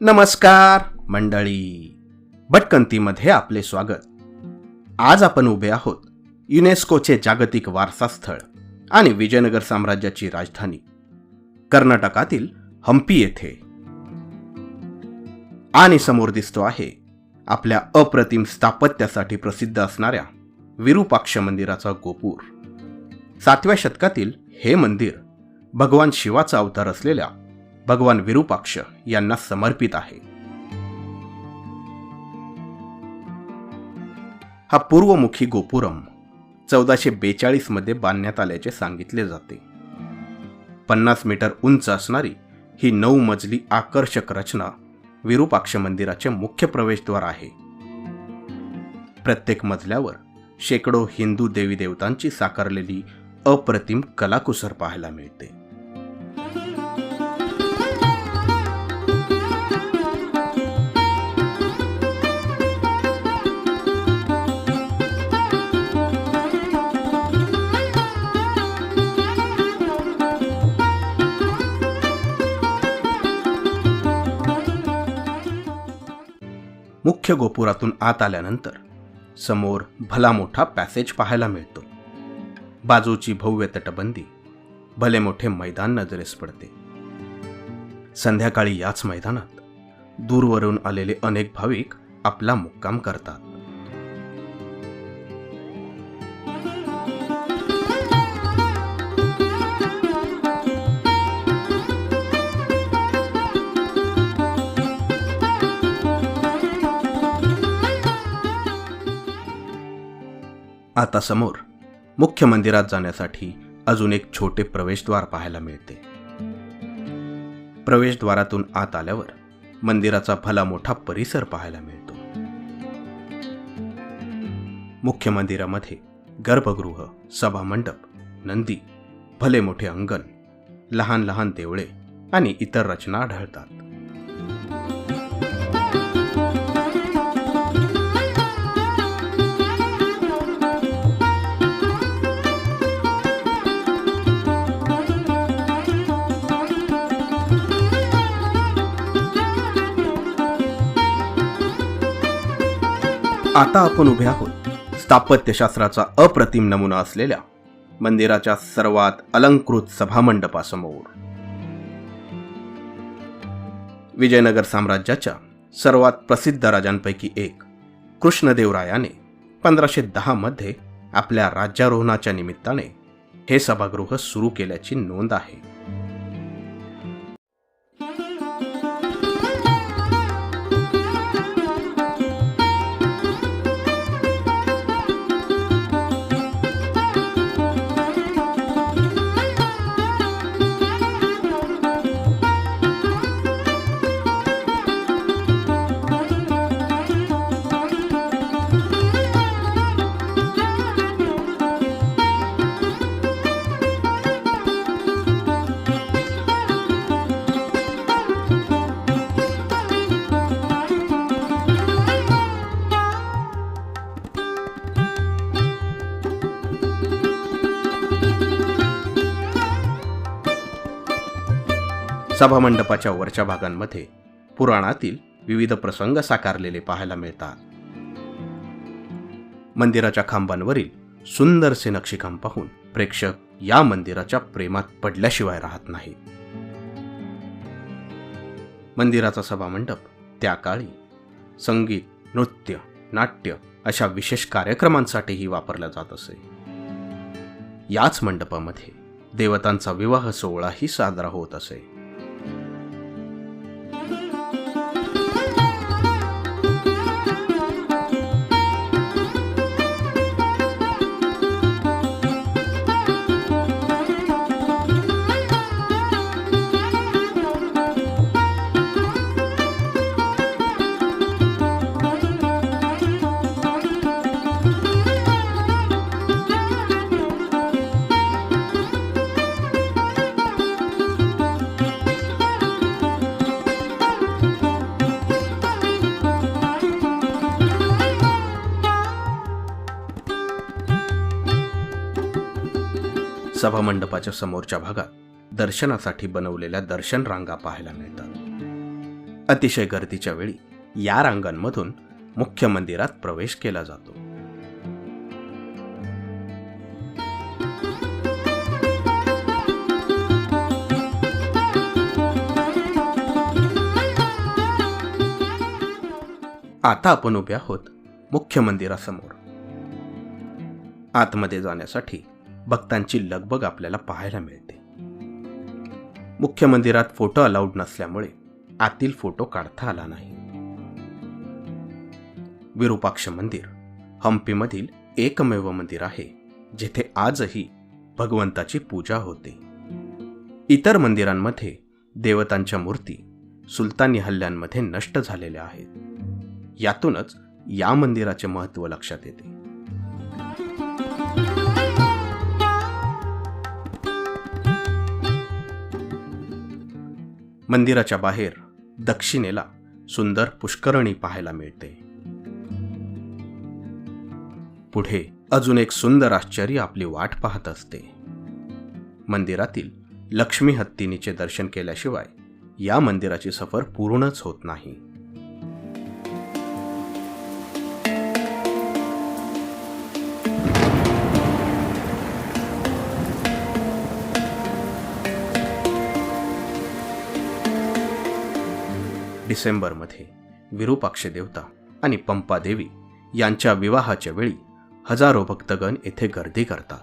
नमस्कार मंडळी. भटकंतीमध्ये आपले स्वागत. आज आपण उभे आहोत युनेस्कोचे जागतिक वारसा स्थळ आणि विजयनगर साम्राज्याची राजधानी कर्नाटकातील हम्पी येथे. आणि समोर दिसतो आहे आपल्या अप्रतिम स्थापत्यासाठी प्रसिद्ध असणाऱ्या विरूपाक्ष मंदिराचा गोपूर. सातव्या शतकातील हे मंदिर भगवान शिवाचा अवतार असलेल्या भगवान विरूपाक्ष यांना समर्पित आहे. हा पूर्वमुखी गोपुरम चौदाशे बेचाळीसमध्ये बांधण्यात आल्याचे सांगितले जाते. पन्नास मीटर उंच असणारी ही नऊ मजली आकर्षक रचना विरूपाक्ष मंदिराचे मुख्य प्रवेशद्वार आहे. प्रत्येक मजल्यावर शेकडो हिंदू देवी देवतांची साकारलेली अप्रतिम कलाकुसर पाहायला मिळते. मुख्य गोपुरातून आत आल्यानंतर समोर भला मोठा पॅसेज पाहायला मिळतो. बाजूची भव्य तटबंदी भले मोठे मैदान नजरेस पडते. संध्याकाळी याच मैदानात दूरवरून आलेले अनेक भाविक आपला मुक्काम करतात. आता समोर मुख्य मंदिरात जाण्यासाठी अजून एक छोटे प्रवेशद्वार पाहायला मिळते. प्रवेशद्वारातून आत आल्यावर मंदिराचा भला मोठा परिसर पाहायला मिळतो. मुख्य मंदिरामध्ये गर्भगृह सभामंडप नंदी भले मोठे अंगण लहान लहान देवळे आणि इतर रचना आढळतात. आता आपण उभे आहोत. स्थापत्यशास्त्राचा अप्रतिम नमुना असलेल्या मंदिराच्या सर्वात अलंकृत सभामंडपासमोर. विजयनगर साम्राज्याच्या सर्वात प्रसिद्ध राजांपैकी एक कृष्णदेवरायाने पंधराशे दहामध्ये आपल्या राज्यारोहणाच्या निमित्ताने हे सभागृह सुरू केल्याची नोंद आहे. सभामंडपाच्या वरच्या भागांमध्ये पुराणातील विविध प्रसंग साकारलेले पाहायला मिळतात. मंदिराच्या खांबांवरील सुंदरसे नक्षीकाम पाहून प्रेक्षक या मंदिराच्या प्रेमात पडल्याशिवाय राहत नाही मंदिराचा सभामंडप त्या काळी संगीत नृत्य नाट्य अशा विशेष कार्यक्रमांसाठीही वापरला जात असे. याच मंडपामध्ये देवतांचा विवाह सोहळाही साजरा होत असे. सभामंडपाच्या समोरच्या भागात दर्शनासाठी बनवलेल्या दर्शन रांगा पाहायला मिळतात. अतिशय गर्दीच्या वेळी या रांगांमधून मुख्य मंदिरात प्रवेश केला जातो. आता आपण उभे आहोत मुख्य मंदिरासमोर. आतमध्ये जाण्यासाठी भक्तांची लगबग आपल्याला पाहायला मिळते. मुख्य मंदिरात फोटो अलाउड नसल्यामुळे आतील फोटो काढता आला नाही. विरूपाक्ष मंदिर हम्पीमधील एकमेव मंदिर आहे जिथे आजही भगवंताची पूजा होते. इतर मंदिरांमध्ये देवतांच्या मूर्ती सुलतानी हल्ल्यांमध्ये नष्ट झालेल्या आहेत. यातूनच या मंदिराचे महत्त्व लक्षात येते. मंदिराच्या बाहेर दक्षिणेला सुंदर पुष्करणी पाहायला मिळते. पुढे अजून एक सुंदर आश्चर्य आपली वाट पाहत असते. मंदिरातील लक्ष्मी हत्तीनीचे दर्शन केल्याशिवाय या मंदिराची सफर पूर्णच होत नाही. डिसेंबरमध्ये विरूपाक्ष देवता आणि पंपा देवी यांच्या विवाहाच्या वेळी हजारो भक्तगण येथे गर्दी करतात.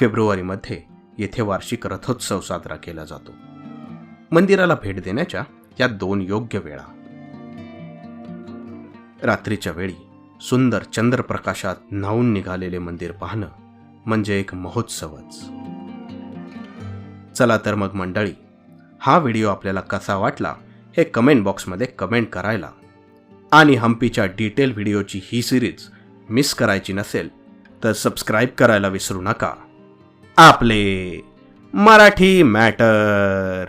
फेब्रुवारीमध्ये येथे वार्षिक रथोत्सव साजरा केला जातो. मंदिराला भेट देण्याच्या या दोन योग्य वेळा. रात्रीच्या वेळी सुंदर चंद्रप्रकाशात न्हावून निघालेले मंदिर पाहणं म्हणजे एक महोत्सवच. चला तर मग मंडळी हा व्हिडिओ आपल्याला कसा वाटला हे कमेंट बॉक्समध्ये कमेंट करायला. आणि हम्पीच्या डिटेल व्हिडिओची ही सिरीज मिस करायची नसेल तर सबस्क्राईब करायला विसरू नका. आपले मराठी मॅटर